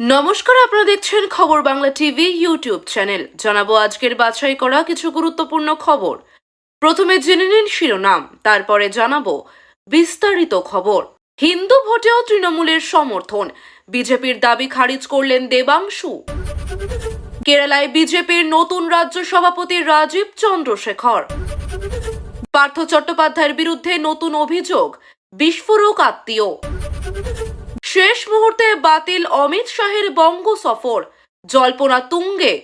নমস্কার, আপনারা দেখছেন খবর বাংলা টিভি ইউটিউব চ্যানেল। জানাব আজকের বাছাই করা কিছু গুরুত্বপূর্ণ খবর। প্রথমে জেনে নিন শিরোনাম, তারপরে জানাব বিস্তারিত খবর। হিন্দু ভোটেও তৃণমূলের সমর্থন, বিজেপির দাবি খারিজ করলেন দেবাংশু। কেরালায় বিজেপির নতুন রাজ্য সভাপতি রাজীব চন্দ্রশেখর। পার্থ চট্টোপাধ্যায়ের বিরুদ্ধে নতুন অভিযোগ, বিস্ফোরক আত্মীয়। শেষ মুহূর্তে বাতিল অমিত শাহের বঙ্গ সফর, জল্পনা তুঙ্গে।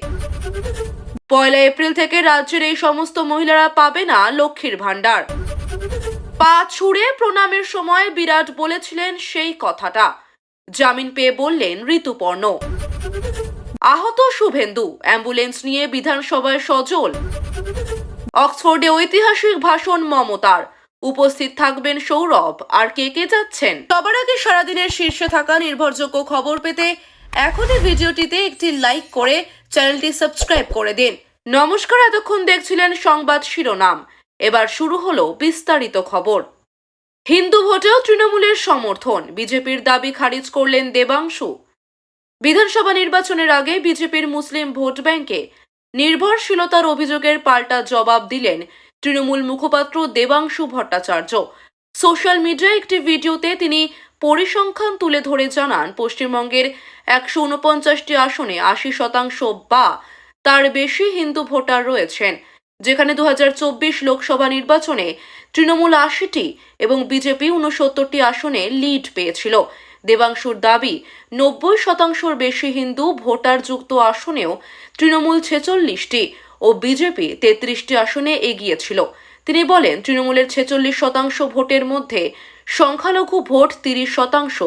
পয়লা এপ্রিল থেকে রাজ্যের এই সমস্ত মহিলারা পাবে না লক্ষ্মীর ভাণ্ডার। পা ছুঁড়ে প্রণামের সময় বিরাট বলেছিলেন সেই কথাটা। জামিন পেয়ে বললেন ঋতুপর্ণ। আহত শুভেন্দু, অ্যাম্বুলেন্স নিয়ে বিধানসভায় সজল। অক্সফোর্ডে ঐতিহাসিক ভাষণ মমতার। উপস্থিত থাকবেন সৌরভ। আর কে কে যাচ্ছেন? সবার আগে সারাদিনের শীর্ষে থাকা নির্ভরযোগ্য খবর পেতে এখনই ভিডিওটিতে একটি লাইক করে চ্যানেলটি সাবস্ক্রাইব করে দিন। নমস্কার, এতক্ষণ দেখছিলেন সংবাদ শিরোনাম। এবার শুরু হলো বিস্তারিত খবর। হিন্দু ভোটেও তৃণমূলের সমর্থন, বিজেপির দাবি খারিজ করলেন দেবাংশু। বিধানসভা নির্বাচনের আগে বিজেপির মুসলিম ভোট ব্যাংকে নির্ভরশীলতার অভিযোগের পাল্টা জবাব দিলেন তৃণমূল মুখপাত্র দেবাংশু ভট্টাচার্য। সোশ্যাল মিডিয়ায় একটি ভিডিওতে তিনি পরিসংখ্যান তুলে ধরে জানান, পশ্চিমবঙ্গের একশো উনপঞ্চাশটি আসনে আশি শতাংশ বা তার বেশি হিন্দু ভোটার রয়েছেন, যেখানে দু হাজার চব্বিশ লোকসভা নির্বাচনে তৃণমূল আশিটি এবং বিজেপি উনসত্তরটি আসনে লিড পেয়েছিল। দেবাংশুর দাবি, নব্বই শতাংশর বেশি হিন্দু ভোটার যুক্ত আসনেও তৃণমূল ছেচল্লিশটি ও বিজেপি তেত্রিশটি আসনে এগিয়েছিল তিনি বলেন, তৃণমূলের ছেচল্লিশ শতাংশ ভোটের মধ্যে সংখ্যালঘু ভোট তিরিশ শতাংশ,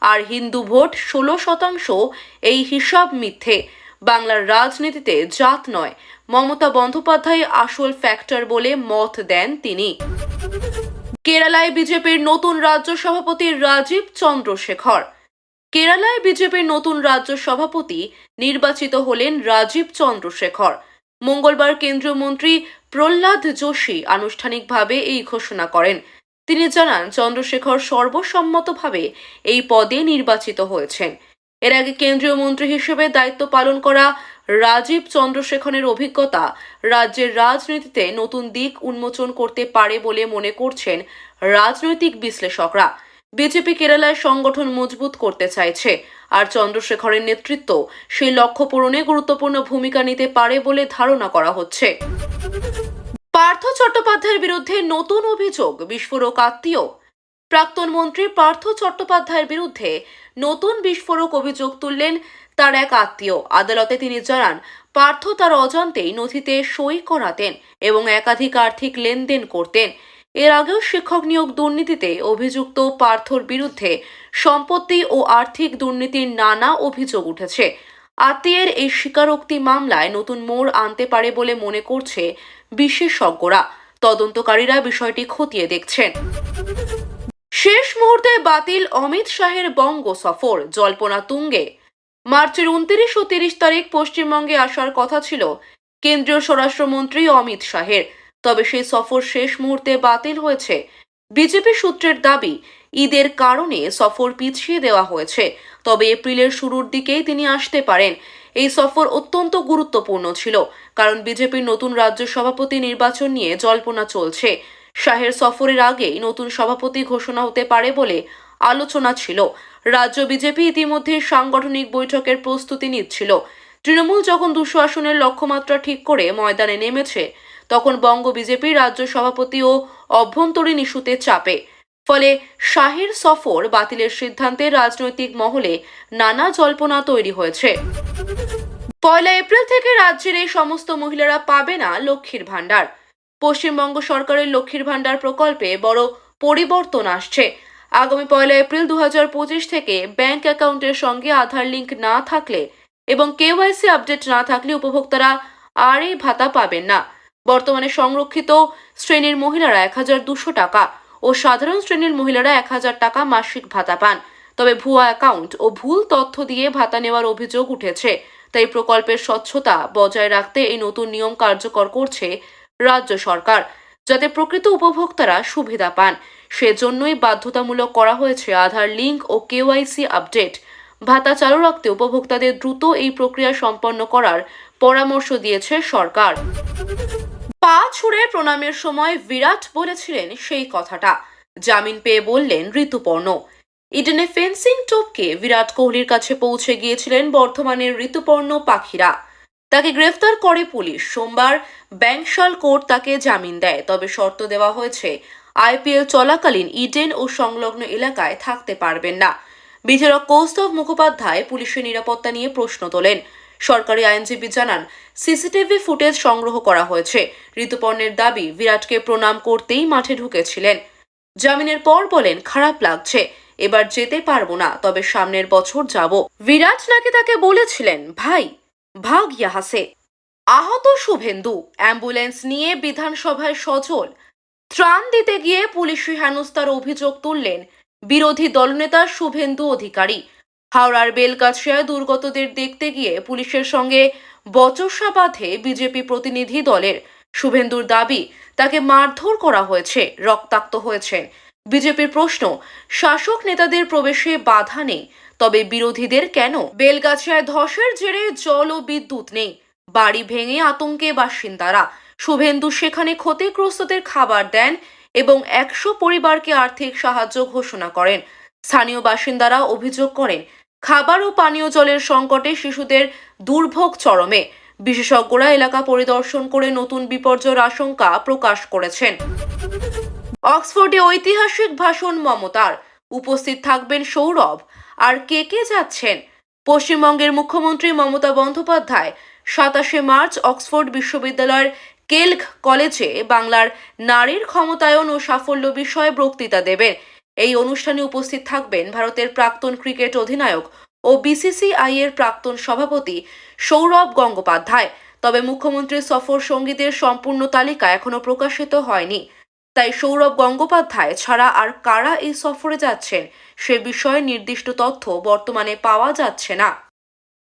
আর হিন্দু ভোট ষোলো শতাংশ। এই হিসাব মিথ্যে। বাংলার রাজনীতিতে জাত নয়। মমতা বন্দ্যোপাধ্যায় আসল ফ্যাক্টর বলে মত দেন তিনি। কেরালায় বিজেপির নতুন রাজ্য সভাপতি রাজীব চন্দ্রশেখর। কেরালায় বিজেপির নতুন রাজ্য সভাপতি নির্বাচিত হলেন রাজীব চন্দ্রশেখর। মঙ্গলবার কেন্দ্রীয় মন্ত্রী প্রহ্লাদ যোশী আনুষ্ঠানিকভাবে এই ঘোষণা করেন। তিনি জানান, চন্দ্রশেখর সর্বসম্মতভাবে এই পদে নির্বাচিত হয়েছেন। এর আগে কেন্দ্রীয় মন্ত্রী হিসেবে দায়িত্ব পালন করা রাজীব চন্দ্রশেখরের অভিজ্ঞতা রাজ্যের রাজনীতিতে নতুন দিক উন্মোচন করতে পারে বলে মনে করছেন রাজনৈতিক বিশ্লেষকরা। বিজেপি কেরালায় সংগঠন মজবুত করতে চাইছে। আর চন্দ্রশেখরের নেতৃত্ব সেই লক্ষ্য পূরণে গুরুত্বপূর্ণ ভূমিকা নিতে পারে বলে ধারণা করা হচ্ছে। পার্থ চট্টোপাধ্যায়ের বিরুদ্ধে নতুন অভিযোগ, বিস্ফোরক আত্মীয়। প্রাক্তন মন্ত্রী পার্থ চট্টোপাধ্যায়ের বিরুদ্ধে নতুন বিস্ফোরক অভিযোগ তুললেন তার এক আত্মীয়। আদালতে তিনি জানান, পার্থ তার অজান্তেই নথিতে সই করাতেন এবং একাধিক আর্থিক লেনদেন করতেন। এর আগেও শিক্ষক নিয়োগ দুর্নীতিতে অভিযুক্ত পার্থর বিরুদ্ধে সম্পত্তি ও আর্থিক দুর্নীতির নানা অভিযোগ উঠেছে। আত্মীয়ের এই স্বীকারোক্তি মামলায় নতুন মোড় আনতে পারে বলে মনে করছে বিশেষজ্ঞরা। তদন্তকারীরা বিষয়টি খতিয়ে দেখছেন। শেষ মুহূর্তে বাতিল অমিত শাহের বঙ্গ সফর, জল্পনা তুঙ্গে। মার্চের উনত্রিশ ও তিরিশ তারিখ পশ্চিমবঙ্গে আসার কথা ছিল কেন্দ্রীয় স্বরাষ্ট্রমন্ত্রী অমিত শাহের। তবে সেই সফর শেষ মুহূর্তে বাতিল হয়েছে। বিজেপি সূত্রের দাবি, ঈদের কারণে সফর পিছিয়ে দেওয়া হয়েছে। তবে এপ্রিলের শুরুর দিকেই তিনি আসতে পারেন। এই সফর অত্যন্ত গুরুত্বপূর্ণ ছিল, কারণ বিজেপির নতুন রাজ্য সভাপতি নির্বাচন নিয়ে জল্পনা চলছে। শাহের সফরের আগেই নতুন সভাপতি ঘোষণা হতে পারে বলে আলোচনা ছিল। রাজ্য বিজেপি ইতিমধ্যে সাংগঠনিক বৈঠকের প্রস্তুতি নিচ্ছিল। তৃণমূল যখন দুশো আসনের লক্ষ্যমাত্রা ঠিক করে ময়দানে নেমেছে তখন বঙ্গ বিজেপি রাজ্য সভাপতি ও অভ্যন্তরীণ ইস্যুতে চাপে। ফলে শাহের সফর বাতিলের সিদ্ধান্তে রাজনৈতিক মহলে নানা জল্পনা তৈরি হয়েছে। পয়লা এপ্রিল থেকে রাজ্যের এই সমস্ত মহিলারা পাবে না লক্ষ্মীর ভাণ্ডার। পশ্চিমবঙ্গ সরকারের লক্ষ্মীর ভাণ্ডার প্রকল্পে বড় পরিবর্তন আসছে। আগামী পয়লা এপ্রিল দু হাজার পঁচিশ থেকে ব্যাংক অ্যাকাউন্টের সঙ্গে আধার লিঙ্ক না থাকলে এবং কেওয়াইসি আপডেট না থাকলে উপভোক্তারা আর এই ভাতা পাবেন না। বর্তমানে সংরক্ষিত শ্রেণির মহিলারা এক হাজার দুশো টাকা ও সাধারণ শ্রেণির মহিলারা এক হাজার টাকা মাসিক ভাতা পান। তবে ভুয়া অ্যাকাউন্ট ও ভুল তথ্য দিয়ে ভাতা নেওয়ার অভিযোগ উঠেছে। তাই প্রকল্পের স্বচ্ছতা বজায় রাখতে এই নতুন নিয়ম কার্যকর করছে রাজ্য সরকার, যাতে প্রকৃত উপভোক্তারা সুবিধা পান। সেজন্যই বাধ্যতামূলক করা হয়েছে আধার লিঙ্ক ও কেওয়াইসি আপডেট। ভাতা চালু রাখতে উপভোক্তাদের দ্রুত এই প্রক্রিয়া সম্পন্ন করার পরামর্শ দিয়েছে সরকার। পা ছুঁড়ে প্রণামের সময় বিরাট বলেছিলেন সেই কথাটা। জামিন পেয়ে বললেন ঋতুপর্ণ। ইডেনে ফেন্সিং টপকে বিরাট কোহলির কাছে পৌঁছে গিয়েছিলেন বর্ধমানের ঋতুপর্ণ পাখিরা। তাকে গ্রেফতার করে পুলিশ। সোমবার ব্যাংশাল কোর্ট তাকে জামিন দেয়। তবে শর্ত দেওয়া হয়েছে, আইপিএল চলাকালীন ইডেন ও সংলগ্ন এলাকায় থাকতে পারবেন না। বিচারক কৌস্তভ মুখোপাধ্যায় পুলিশের নিরাপত্তা নিয়ে প্রশ্ন তোলেন। সরকারি আইনজীবী জানান, সিসিটিভি ফুটেজ সংগ্রহ করা হয়েছে। ঋতুপর্ণের দাবি, বিরাটকে প্রণাম করতেই মাঠে ঢুকেছিলেন। জামিনের পর বলেন, খারাপ লাগছে, এবার যেতে পারব না, তবে সামনের বছর যাব। বিরাট নাকি তাকে বলেছিলেন, ভাই, ভাগ ইয়াহাসে। আহত শুভেন্দু, অ্যাম্বুলেন্স নিয়ে বিধানসভায় সচল ত্রাণ দিতে গিয়ে পুলিশি হেনস্থার অভিযোগ তুললেন। বিরোধী দলনেতা শুভেন্দু অধিকারী হাওড়ার বেলগাছিয়ায় দুর্গতদের দেখতে গিয়ে পুলিশের সঙ্গে বচসা বাঁধে বিজেপি প্রতিনিধি দলের। শুভেন্দুর দাবি, তাকে মারধর করা হয়েছে, রক্তাক্ত হয়েছেন। বিজেপির প্রশ্ন, শাসক নেতাদের প্রবেশে বাধা নেই, তবে বিরোধীদের কেন? বেলগাছিয়ায় ধসের জেরে জল ও বিদ্যুৎ নেই, বাড়ি ভেঙে আতঙ্কে বাসিন্দারা। শুভেন্দু সেখানে ক্ষতিগ্রস্তদের খাবার দেন এবং একশো পরিবারকে আর্থিক সাহায্য ঘোষণা করেন। স্থানীয় বাসিন্দারা অভিযোগ করেন খাবার ও পানীয় জলের সংকটে শিশুদের দুর্ভোগ চরমে। বিশেষজ্ঞরা এলাকা পরিদর্শন করে নতুন বিপর্যয়ের আশঙ্কা প্রকাশ করেছেন। অক্সফোর্ডে ঐতিহাসিক ভাষণ মমতার। উপস্থিত থাকবেন সৌরভ। আর কে কে যাচ্ছেন? পশ্চিমবঙ্গের মুখ্যমন্ত্রী মমতা বন্দ্যোপাধ্যায় সাতাশে মার্চ অক্সফোর্ড বিশ্ববিদ্যালয়ের কেলক কলেজে বাংলার নারীর ক্ষমতায়ন ও সাফল্য বিষয়ে বক্তৃতা দেবেন। এই অনুষ্ঠানে উপস্থিত থাকবেন ভারতের প্রাক্তন ক্রিকেট অধিনায়ক ও বিসিসিআই এর প্রাক্তন সভাপতি সৌরভ গঙ্গোপাধ্যায়। তবে মুখ্যমন্ত্রীর সফর সঙ্গীদের সম্পূর্ণ তালিকা এখনও প্রকাশিত হয়নি। তাই সৌরভ গঙ্গোপাধ্যায় ছাড়া আর কারা এই সফরে যাচ্ছেন, সে বিষয়ে নির্দিষ্ট তথ্য বর্তমানে পাওয়া যাচ্ছে না।